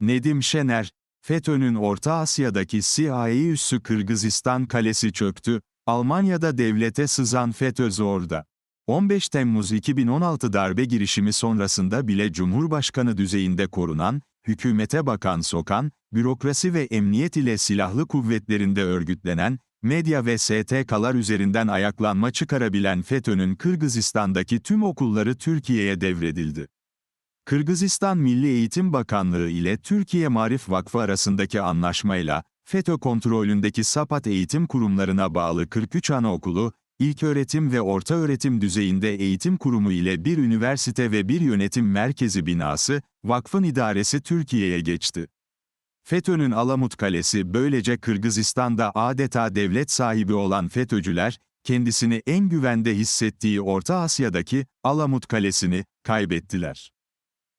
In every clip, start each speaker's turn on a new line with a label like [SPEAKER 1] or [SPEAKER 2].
[SPEAKER 1] Nedim Şener, FETÖ'nün Orta Asya'daki CIA üssü Kırgızistan kalesi çöktü, Almanya'da devlete sızan FETÖ zorda. 15 Temmuz 2016 darbe girişimi sonrasında bile Cumhurbaşkanı düzeyinde korunan, hükümete bakan sokan, bürokrasi ve emniyet ile silahlı kuvvetlerinde örgütlenen, medya ve STK'lar üzerinden ayaklanma çıkarabilen FETÖ'nün Kırgızistan'daki tüm okulları Türkiye'ye devredildi. Kırgızistan Milli Eğitim Bakanlığı ile Türkiye Marif Vakfı arasındaki anlaşmayla, FETÖ kontrolündeki SAPAT eğitim kurumlarına bağlı 43 anaokulu, ilköğretim ve ortaöğretim düzeyinde eğitim kurumu ile bir üniversite ve bir yönetim merkezi binası, vakfın idaresi Türkiye'ye geçti. FETÖ'nün Alamut Kalesi böylece Kırgızistan'da adeta devlet sahibi olan FETÖ'cüler, kendisini en güvende hissettiği Orta Asya'daki Alamut Kalesi'ni kaybettiler.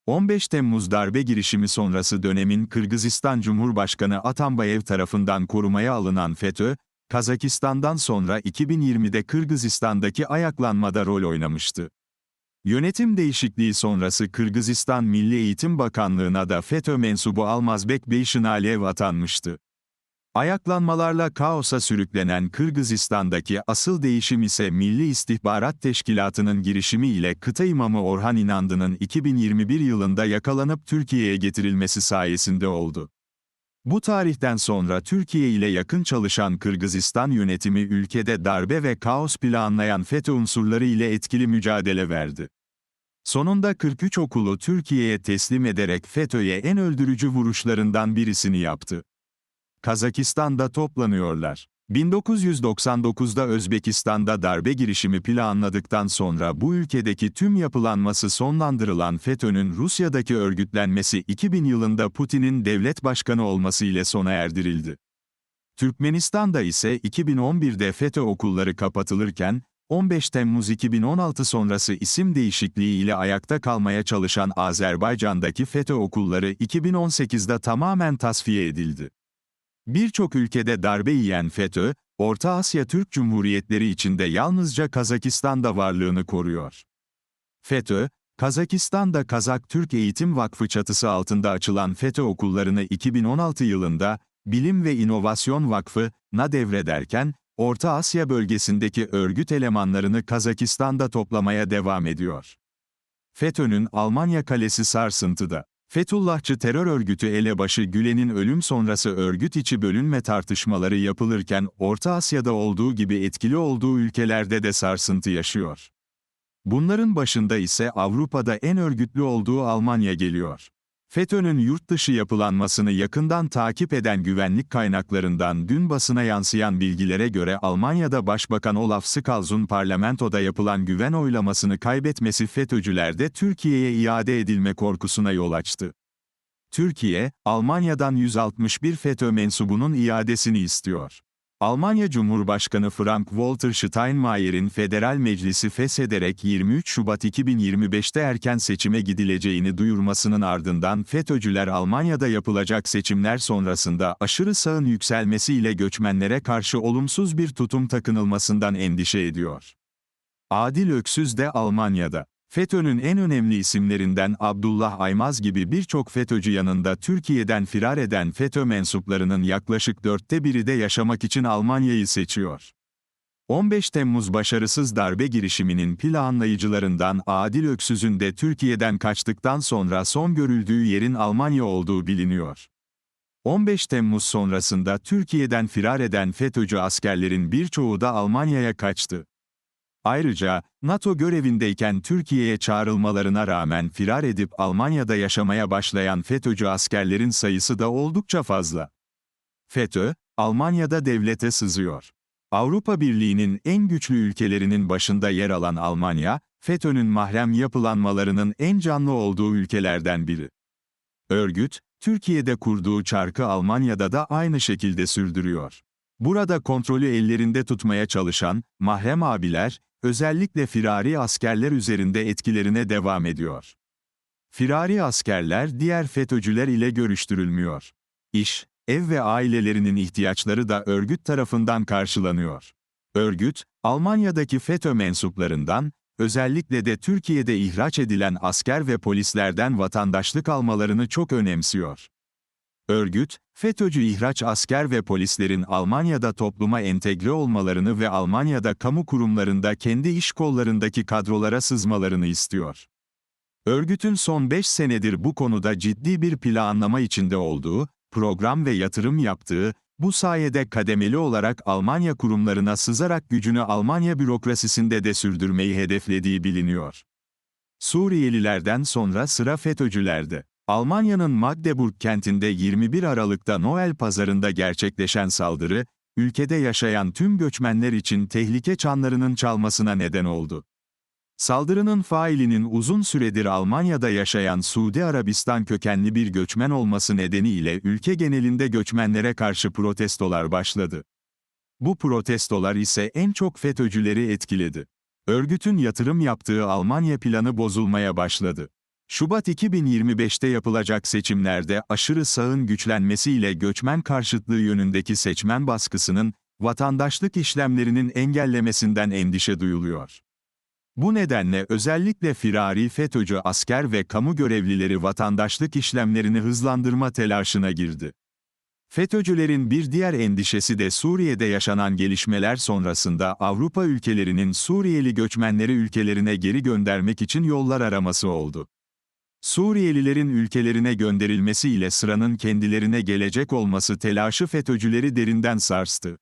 [SPEAKER 1] 15 Temmuz darbe girişimi sonrası dönemin Kırgızistan Cumhurbaşkanı Atambayev tarafından korumaya alınan FETÖ, Kazakistan'dan sonra 2020'de Kırgızistan'daki ayaklanmada rol oynamıştı. Yönetim değişikliği sonrası Kırgızistan Milli Eğitim Bakanlığı'na da FETÖ mensubu Almazbek Beyşinaliyev atanmıştı. Ayaklanmalarla kaosa sürüklenen Kırgızistan'daki asıl değişim ise Milli İstihbarat Teşkilatı'nın girişimi ile kıta imamı Orhan İnandı'nın 2021 yılında yakalanıp Türkiye'ye getirilmesi sayesinde oldu. Bu tarihten sonra Türkiye ile yakın çalışan Kırgızistan yönetimi ülkede darbe ve kaos planlayan FETÖ unsurları ile etkili mücadele verdi. Sonunda 43 okulu Türkiye'ye teslim ederek FETÖ'ye en öldürücü vuruşlarından birisini yaptı. Kazakistan'da toplanıyorlar. 1999'da Özbekistan'da darbe girişimi planladıktan sonra bu ülkedeki tüm yapılanması sonlandırılan FETÖ'nün Rusya'daki örgütlenmesi 2000 yılında Putin'in devlet başkanı olması ile sona erdirildi. Türkmenistan'da ise 2011'de FETÖ okulları kapatılırken, 15 Temmuz 2016 sonrası isim değişikliği ile ayakta kalmaya çalışan Azerbaycan'daki FETÖ okulları 2018'de tamamen tasfiye edildi. Birçok ülkede darbe yiyen FETÖ, Orta Asya Türk Cumhuriyetleri içinde yalnızca Kazakistan'da varlığını koruyor. FETÖ, Kazakistan'da Kazak Türk Eğitim Vakfı çatısı altında açılan FETÖ okullarını 2016 yılında, Bilim ve İnovasyon Vakfı, na devrederken, Orta Asya bölgesindeki örgüt elemanlarını Kazakistan'da toplamaya devam ediyor. FETÖ'nün Almanya kalesi sarsıntıda. Fethullahçı terör örgütü elebaşı Gülen'in ölüm sonrası örgüt içi bölünme tartışmaları yapılırken Orta Asya'da olduğu gibi etkili olduğu ülkelerde de sarsıntı yaşıyor. Bunların başında ise Avrupa'da en örgütlü olduğu Almanya geliyor. FETÖ'nün yurt dışı yapılanmasını yakından takip eden güvenlik kaynaklarından dün basına yansıyan bilgilere göre Almanya'da Başbakan Olaf Scholz'un parlamentoda yapılan güven oylamasını kaybetmesi FETÖ'cülerde Türkiye'ye iade edilme korkusuna yol açtı. Türkiye, Almanya'dan 161 FETÖ mensubunun iadesini istiyor. Almanya Cumhurbaşkanı Frank-Walter Steinmeier'in federal meclisi feshederek 23 Şubat 2025'te erken seçime gidileceğini duyurmasının ardından FETÖ'cüler Almanya'da yapılacak seçimler sonrasında aşırı sağın yükselmesiyle göçmenlere karşı olumsuz bir tutum takınılmasından endişe ediyor. Adil Öksüz de Almanya'da. FETÖ'nün en önemli isimlerinden Abdullah Aymaz gibi birçok FETÖ'cü yanında Türkiye'den firar eden FETÖ mensuplarının yaklaşık dörtte biri de yaşamak için Almanya'yı seçiyor. 15 Temmuz başarısız darbe girişiminin planlayıcılarından Adil Öksüz'ün de Türkiye'den kaçtıktan sonra son görüldüğü yerin Almanya olduğu biliniyor. 15 Temmuz sonrasında Türkiye'den firar eden FETÖ'cü askerlerin birçoğu da Almanya'ya kaçtı. Ayrıca, NATO görevindeyken Türkiye'ye çağrılmalarına rağmen firar edip Almanya'da yaşamaya başlayan FETÖ'cü askerlerin sayısı da oldukça fazla. FETÖ, Almanya'da devlete sızıyor. Avrupa Birliği'nin en güçlü ülkelerinin başında yer alan Almanya, FETÖ'nün mahrem yapılanmalarının en canlı olduğu ülkelerden biri. Örgüt, Türkiye'de kurduğu çarkı Almanya'da da aynı şekilde sürdürüyor. Burada kontrolü ellerinde tutmaya çalışan, mahrem abiler, özellikle firari askerler üzerinde etkilerine devam ediyor. Firari askerler diğer FETÖ'cüler ile görüştürülmüyor. İş, ev ve ailelerinin ihtiyaçları da örgüt tarafından karşılanıyor. Örgüt, Almanya'daki FETÖ mensuplarından, özellikle de Türkiye'de ihraç edilen asker ve polislerden vatandaşlık almalarını çok önemsiyor. Örgüt, FETÖ'cü ihraç asker ve polislerin Almanya'da topluma entegre olmalarını ve Almanya'da kamu kurumlarında kendi iş kollarındaki kadrolara sızmalarını istiyor. Örgütün son 5 senedir bu konuda ciddi bir planlama içinde olduğu, program ve yatırım yaptığı, bu sayede kademeli olarak Almanya kurumlarına sızarak gücünü Almanya bürokrasisinde de sürdürmeyi hedeflediği biliniyor. Suriyelilerden sonra sıra FETÖ'cülerde. Almanya'nın Magdeburg kentinde 21 Aralık'ta Noel pazarında gerçekleşen saldırı, ülkede yaşayan tüm göçmenler için tehlike çanlarının çalmasına neden oldu. Saldırının failinin uzun süredir Almanya'da yaşayan Suudi Arabistan kökenli bir göçmen olması nedeniyle ülke genelinde göçmenlere karşı protestolar başladı. Bu protestolar ise en çok FETÖ'cüleri etkiledi. Örgütün yatırım yaptığı Almanya planı bozulmaya başladı. Şubat 2025'te yapılacak seçimlerde aşırı sağın güçlenmesiyle göçmen karşıtlığı yönündeki seçmen baskısının, vatandaşlık işlemlerinin engellemesinden endişe duyuluyor. Bu nedenle özellikle firari FETÖ'cü asker ve kamu görevlileri vatandaşlık işlemlerini hızlandırma telaşına girdi. FETÖ'cülerin bir diğer endişesi de Suriye'de yaşanan gelişmeler sonrasında Avrupa ülkelerinin Suriyeli göçmenleri ülkelerine geri göndermek için yollar araması oldu. Suriyelilerin ülkelerine gönderilmesiyle sıranın kendilerine gelecek olması telaşı FETÖ'cüleri derinden sarstı.